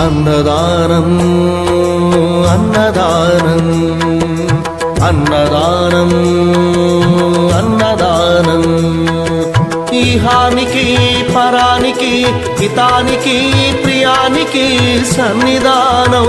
అన్నదానం అన్నదానం అన్నదానం అన్నదానం. ఈహానికి పరానికి హితానికి ప్రియానికి సన్నిధానం.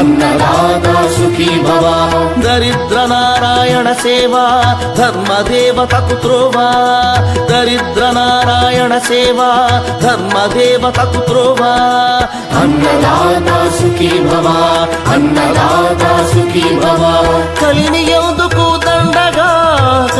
అన్నదాత సుఖీ భవ. దరిద్ర నారాయణ సేవ ధర్మ దేవతకు త్రోవా దరిద్ర నారాయణ సేవ ధర్మ దేవతకు త్రోవా అన్నదాత సుఖీ భవ అన్నదాత సుఖీ భవ. కలిని